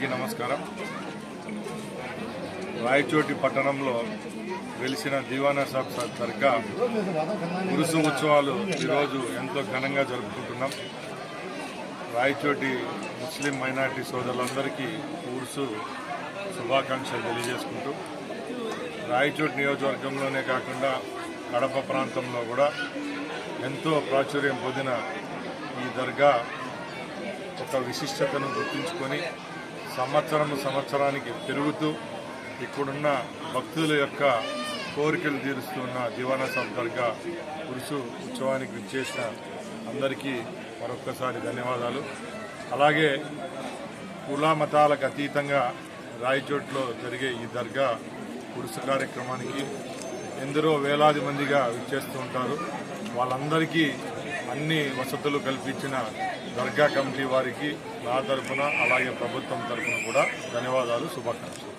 అందరికీ నమస్కారం. రాయచోటి పట్టణంలో వెలిసిన దివానా సాబ్ సార్ దర్గా ఉరుసు ఉత్సవాలు ఈరోజు ఎంతో ఘనంగా జరుపుకుంటున్నాం. రాయచోటి ముస్లిం మైనార్టీ సోదరులందరికీ ఉరుసు శుభాకాంక్షలు తెలియజేసుకుంటూ రాయచోటి నియోజకవర్గంలోనే కాకుండా కడప ప్రాంతంలో కూడా ఎంతో ప్రాచుర్యం పొందిన ఈ దర్గా ఒక విశిష్టతను గుర్తుంచుకొని సంవత్సరం సంవత్సరానికి పెరుగుతూ ఇక్కడున్న భక్తుల యొక్క కోరికలు తీరుస్తున్న దివానా సాబ్ దర్గా పురుషు ఉత్సవానికి విచ్చేసిన అందరికీ మరొక్కసారి ధన్యవాదాలు. అలాగే కుల మతాలకు అతీతంగా రాయచోట్లో జరిగే ఈ దర్గా పురుషు కార్యక్రమానికి ఎందరో వేలాది మందిగా విచ్చేస్తూ ఉంటారు. వాళ్ళందరికీ అన్ని వసతులు కల్పించిన దర్గా కమిటీ వారికి నా తరఫున అలాగే ప్రభుత్వం తరఫున కూడా ధన్యవాదాలు శుభాకాంక్షలు.